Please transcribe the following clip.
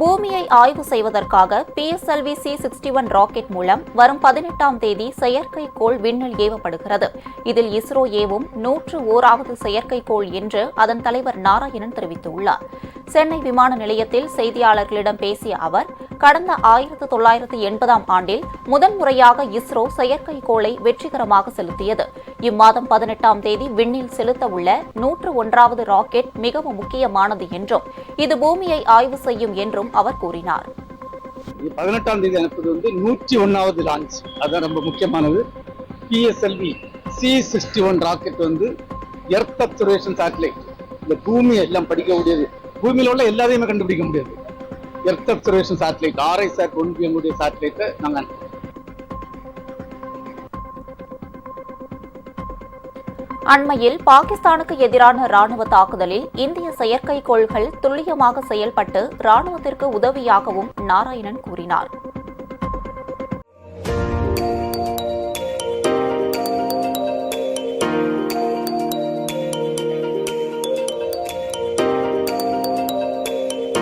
பூமியை ஆய்வு செய்வதற்காக PSLV C sixty one rocket மூலம் வரும் பதினெட்டாம் தேதி செயற்கைக்கோள் விண்ணில் ஏவப்படுகிறது. இதில் இஸ்ரோ ஏவும் நூற்று ஓராவது செயற்கைக்கோள் என்று அதன் தலைவர் நாராயணன் தெரிவித்துள்ளார். சென்னை விமான நிலையத்தில் செய்தியாளர்களிடம் பேசிய அவர் கடந்த ஆயிரத்து தொள்ளாயிரத்து எண்பதாம் ஆண்டில் முதன்முறையாக இஸ்ரோ செயற்கைக்கோளை வெற்றிகரமாக செலுத்தியது. இம்மாதம் பதினெட்டாம் தேதி விண்ணில் செலுத்த உள்ள நூற்று ஒன்றாவது ராக்கெட் மிகவும் முக்கியமானது என்றும் இது பூமியை ஆய்வு செய்யும் என்றும் அவர் கூறினார். பதினெட்டாம் தேதி அனுப்புவது வந்து நூற்றி ஒன்னாவது லான்ச் அதான் ரொம்ப முக்கியமானது. PSLV C sixty one rocket வந்து எர்த் அப்சர்வேஷன் சேட்டலைட் இந்த பூமியை எல்லாம் படிக்க முடியாது பூமியில உள்ள எல்லாத்தையுமே கண்டுபிடிக்க முடியாது. Earth observation satellite RISAT எங்களுடைய சேட்டலைட்டை நாங்கள் அனுப்புறோம் அண்மையில் பாகிஸ்தானுக்கு எதிரான ராணுவ தாக்குதலில் இந்திய செயற்கைக்கோள்கள் துல்லியமாக செயல்பட்டு ராணுவத்திற்கு உதவியாகவும் நாராயணன் கூறினார்.